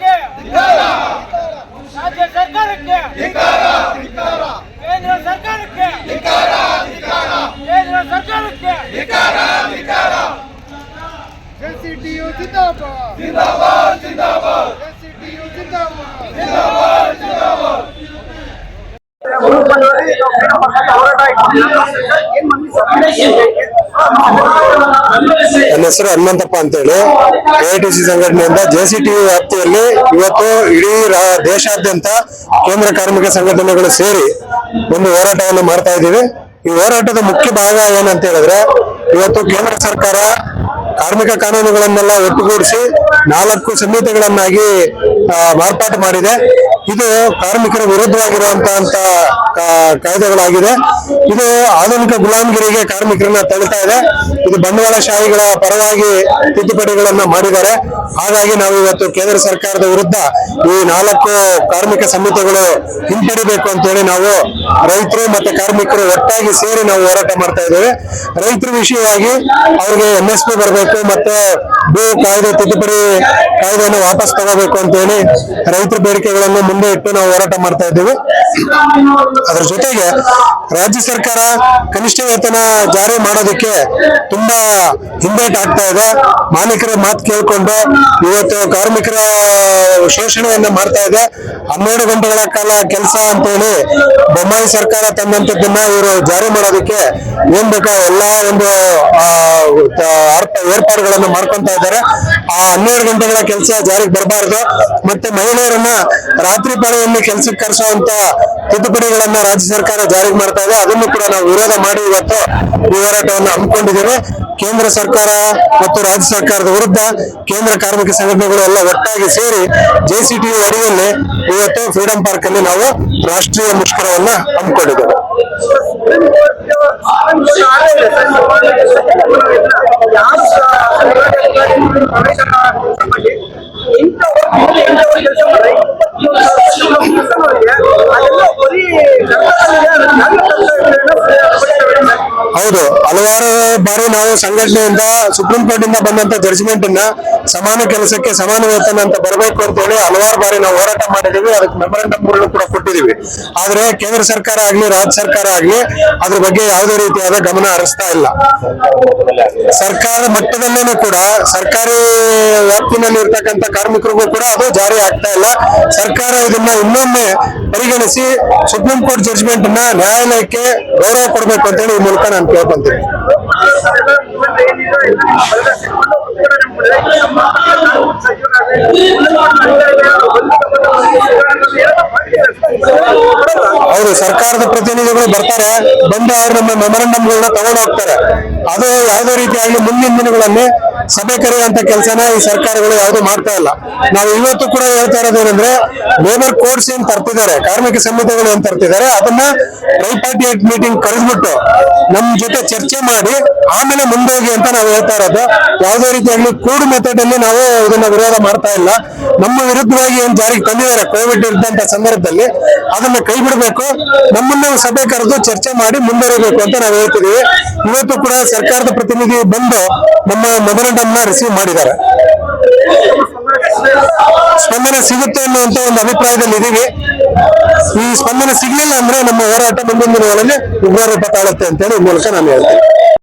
ಸರ್ಕಾರಕ್ಕೆ ರಾಜ್ಯ ಸರ್ಕಾರಕ್ಕೆ ಕೇಂದ್ರ ಸರ್ಕಾರಕ್ಕೆ ಕೇಂದ್ರ ಸರ್ಕಾರಕ್ಕೆ ಎಸ್ಸಿಟಿಯು ಜಿಂದಾಬಾದ್ ಜಿಂದಾಬಾದ್ ಜಿಂದಾಬಾದ್ ಎಸ್ಸಿಟಿಯು ಜಿಂದಾಬಾದ್ ಜಿಂದಾಬಾದ್ ಜಿಂದಾಬಾದ್ ಹೋರಾಟ ಏನ್ ಮಂದಿ ಸಮಾವೇಶ ನನ್ನ ಹೆಸರು ಹನುಮಂತಪ್ಪ ಅಂತೇಳಿ. ಸಿ ಸಂಘಟನೆಯಿಂದ ಜೆಸಿಟಿ ವ್ಯಾಪ್ತಿಯಲ್ಲಿ ಇವತ್ತು ಇಡೀ ದೇಶಾದ್ಯಂತ ಕೇಂದ್ರ ಕಾರ್ಮಿಕ ಸಂಘಟನೆಗಳು ಸೇರಿ ಒಂದು ಹೋರಾಟವನ್ನು ಮಾಡ್ತಾ ಇದ್ದೀವಿ. ಈ ಹೋರಾಟದ ಮುಖ್ಯ ಭಾಗ ಏನಂತ ಹೇಳಿದ್ರೆ, ಇವತ್ತು ಕೇಂದ್ರ ಸರ್ಕಾರ ಕಾರ್ಮಿಕ ಕಾನೂನುಗಳನ್ನೆಲ್ಲ ಒಟ್ಟುಗೂಡಿಸಿ ನಾಲ್ಕು ಸಂಹಿತೆಗಳನ್ನಾಗಿ ಮಾರ್ಪಾಟು ಮಾಡಿದೆ. ಇದು ಕಾರ್ಮಿಕರ ವಿರುದ್ಧವಾಗಿರುವಂತಹ ಕಾಯ್ದೆಗಳಾಗಿದೆ. ಇದು ಆಧುನಿಕ ಗುಲಾಮಗಿರಿಗೆ ಕಾರ್ಮಿಕರನ್ನ ತಳ್ಳುತ್ತಾ ಇದೆ. ಇದು ಬಂಡವಾಳಶಾಹಿಗಳ ಪರವಾಗಿ ತಿದ್ದುಪಡಿಗಳನ್ನ ಮಾಡಿದ್ದಾರೆ. ಹಾಗಾಗಿ ನಾವು ಇವತ್ತು ಕೇಂದ್ರ ಸರ್ಕಾರದ ವಿರುದ್ಧ ಈ ನಾಲ್ಕು ಕಾರ್ಮಿಕ ಸಮಿತಿಗಳು ಹಿಂಪಡಿಬೇಕು ಅಂತೇಳಿ ನಾವು ರೈತರು ಮತ್ತೆ ಕಾರ್ಮಿಕರು ಒಟ್ಟಾಗಿ ಸೇರಿ ನಾವು ಹೋರಾಟ ಮಾಡ್ತಾ ಇದ್ದೇವೆ. ರೈತರ ವಿಷಯವಾಗಿ ಅವ್ರಿಗೆ ಎಂ ಎಸ್ ಬರಬೇಕು ಮತ್ತೆ ಭೂ ಕಾಯ್ದೆ, ತಿದ್ದುಪಡಿ ಕಾಯ್ದೆಯನ್ನು ವಾಪಸ್ ತಗೋಬೇಕು ಅಂತೇಳಿ ರೈತರ ಬೇಡಿಕೆಗಳನ್ನು ಮುಂದೆ ಇಟ್ಟು ನಾವು ಹೋರಾಟ ಮಾಡ್ತಾ ಇದ್ದೀವಿ. ಅದರ ಜೊತೆಗೆ ರಾಜ್ಯ ಸರ್ಕಾರ ಕನಿಷ್ಠ ವೇತನ ಜಾರಿ ಮಾಡೋದಕ್ಕೆ ತುಂಬಾ ಹಿಂದೇಟ್ ಆಗ್ತಾ ಇದೆ. ಮಾಲೀಕರ ಮಾತು ಕೇಳಿಕೊಂಡು ಇವತ್ತು ಕಾರ್ಮಿಕರ ಶೋಷಣೆಯನ್ನ ಮಾಡ್ತಾ ಇದೆ. ಹನ್ನೆರಡು ಗಂಟೆಗಳ ಕಾಲ ಕೆಲಸ ಅಂತ ಹೇಳಿ ಬೊಮ್ಮಾಯಿ ಸರ್ಕಾರ ತಂದಂತದ್ದನ್ನ ಇವರು ಜಾರಿ ಮಾಡೋದಕ್ಕೆ ಏನ್ ಬೇಕೋ ಎಲ್ಲಾ ಒಂದು ಏರ್ಪಾಡುಗಳನ್ನು ಮಾಡ್ಕೊಂತ ಇದ್ದಾರೆ. ಆ ಹನ್ನೆರಡು ಗಂಟೆಗಳ ಕೆಲಸ ಜಾರಿಗೆ ಬರಬಾರ್ದು. ಮತ್ತೆ ಮಹಿಳೆಯರನ್ನ ರಾತ್ರಿ ಪಾಳಿಯಲ್ಲಿ ಕೆಲಸಕ್ಕೆ ಕರೆಸುವಂತ ತಿದ್ದುಪಡಿಗಳನ್ನ ರಾಜ್ಯ ಸರ್ಕಾರ ಜಾರಿಗೆ ಮಾಡ್ತಾ ಇದೆ. ಅದನ್ನು ಕೂಡ ನಾವು ವಿರೋಧ ಮಾಡಿ ಇವತ್ತು ಈ ಹೋರಾಟವನ್ನು ಹಮ್ಮಿಕೊಂಡಿದ್ದೇವೆ. ಕೇಂದ್ರ ಸರ್ಕಾರ ಮತ್ತು ರಾಜ್ಯ ಸರ್ಕಾರದ ವಿರುದ್ಧ ಕೇಂದ್ರ ಕಾರ್ಮಿಕ ಸಂಘಟನೆಗಳು ಎಲ್ಲ ಒಟ್ಟಾಗಿ ಸೇರಿ ಜೆಸಿಟಿ ಅಡಿಯಲ್ಲಿ ಇವತ್ತು ಫ್ರೀಡಂ ಪಾರ್ಕ್ ಅಲ್ಲಿ ನಾವು ರಾಷ್ಟ್ರೀಯ ಮುಷ್ಕರವನ್ನ ಹಮ್ಮಿಕೊಂಡಿದ್ದೇವೆ. ಹೌದು. ಹಲವಾರು ಬಾರಿ ನಾವು ಸಂಘಟನೆಯಿಂದ ಸುಪ್ರೀಂ ಕೋರ್ಟ್ ಇಂದ ಬಂದಂತ ಜಡ್ಜ್ಮೆಂಟ್ ಅನ್ನ ಸಮಾನ ಕೆಲಸಕ್ಕೆ ಸಮಾನ ವೇತನ ಅಂತ ಬರಬೇಕು ಅಂತ ಹೇಳಿ ಹಲವಾರು ಬಾರಿ ನಾವು ಹೋರಾಟ ಮಾಡಿದೀವಿ ಅದಕ್ಕೆ ಮೆಮೊರಂಡಮ್ ಕೂಡ ಕೊಟ್ಟಿದೀವಿ ಆದ್ರೆ ಕೇಂದ್ರ ಸರ್ಕಾರ ಆಗ್ಲಿ, ರಾಜ್ಯ ಸರ್ಕಾರ ಆಗ್ಲಿ ಅದ್ರ ಬಗ್ಗೆ ಯಾವುದೇ ರೀತಿಯಾದ ಗಮನ ಹರಿಸ್ತಾ ಇಲ್ಲ. ಸರ್ಕಾರ ಮಟ್ಟದಲ್ಲೂ ಕೂಡ, ಸರ್ಕಾರಿ ವ್ಯಾಪ್ತಿನಲ್ಲಿ ಇರ್ತಕ್ಕಂಥ ಕಾರ್ಮಿಕರಿಗೂ ಕೂಡ ಅದು ಜಾರಿ ಆಗ್ತಾ ಇಲ್ಲ. ಸರ್ಕಾರ ಇದನ್ನ ಇನ್ನೊಮ್ಮೆ ಪರಿಗಣಿಸಿ ಸುಪ್ರೀಂ ಕೋರ್ಟ್ ಜಡ್ಜ್ಮೆಂಟ್ನ ನ್ಯಾಯಾಲಯಕ್ಕೆ ಗೌರವ ಕೊಡಬೇಕು ಅಂತೇಳಿ ಈ ಮೂಲಕ ನಾನು ಕೇಳ್ಕೊಂತೀನಿ ಅವರು ಸರ್ಕಾರದ ಪ್ರತಿನಿಧಿಗಳು ಬರ್ತಾರೆ, ಬಂದು ಅವ್ರು ನಮ್ಮ ಮೆಮೊರಂಡಮ್ಗಳನ್ನ ತಗೊಂಡು ಹೋಗ್ತಾರೆ. ಅದು ಯಾವುದೇ ರೀತಿಯಾಗಿ ಮುಂದಿನ ದಿನಗಳಲ್ಲಿ ಸಭೆ ಕರೆಯುವಂತ ಕೆಲಸನ ಈ ಸರ್ಕಾರಗಳು ಯಾವುದು ಮಾಡ್ತಾ ಇಲ್ಲ. ನಾವು ಇವತ್ತು ಕೂಡ ಹೇಳ್ತಾ ಇರೋದೇನೆಂದ್ರೆ ಲೇಬರ್ ಕೋಡ್ಸ್ ಏನ್ ತರ್ತಿದ್ದಾರೆ, ಕಾರ್ಮಿಕ ಸಂಹಿತೆಗಳು ಏನ್ ತರ್ತಿದ್ದಾರೆ, ಅದನ್ನ ಟ್ರೈಪಾರ್ಟಿಯೇಟ್ ಮೀಟಿಂಗ್ ಕರೆದ್ಬಿಟ್ಟು ನಮ್ ಜೊತೆ ಚರ್ಚೆ ಮಾಡಿ ಆಮೇಲೆ ಮುಂದೋಗಿ ಅಂತ ನಾವು ಹೇಳ್ತಾ ಇರೋದು, ಯಾವುದೇ ರೀತಿಯಾಗಿ ಕೂಡು ಮೆಥಡ್ ಅಲ್ಲಿ ನಾವು ಇದನ್ನ ವಿರೋಧ ಮಾಡ್ತಾ ಇಲ್ಲ. ನಮ್ಮ ವಿರುದ್ಧವಾಗಿ ಏನ್ ಜಾರಿಗೆ ತಂದಿದ್ದಾರೆ ಕೋವಿಡ್ ಇದ್ದಂತ ಸಂದರ್ಭದಲ್ಲಿ, ಅದನ್ನ ಕೈ ಬಿಡಬೇಕು. ನಮ್ಮನ್ನ ಸಭೆ ಕರೆದು ಚರ್ಚೆ ಮಾಡಿ ಮುಂದುವರಿಬೇಕು ಅಂತ ನಾವು ಹೇಳ್ತಿದೀವಿ ಇವತ್ತು ಕೂಡ ಸರ್ಕಾರದ ಪ್ರತಿನಿಧಿ ಬಂದು ನಮ್ಮ ಮೆಮೊರಂಡಮ್ನ ರಿಸೀವ್ ಮಾಡಿದ್ದಾರೆ. ಸ್ಪಂದನೆ ಸಿಗುತ್ತೆ ಅನ್ನುವಂತ ಒಂದು ಅಭಿಪ್ರಾಯದಲ್ಲಿ ಇದೀವಿ. ಈ ಸ್ಪಂದನೆ ಸಿಗ್ಲಿಲ್ಲ ಅಂದ್ರೆ ನಮ್ಮ ಹೋರಾಟ ಮುಂದಿನ ದಿನಗಳಲ್ಲಿ ಉಗ್ರ ರೂಪ ತಾಳುತ್ತೆ ಅಂತೇಳಿ ಈ ಮೂಲಕ ನಾನು ಹೇಳ್ತೀನಿ.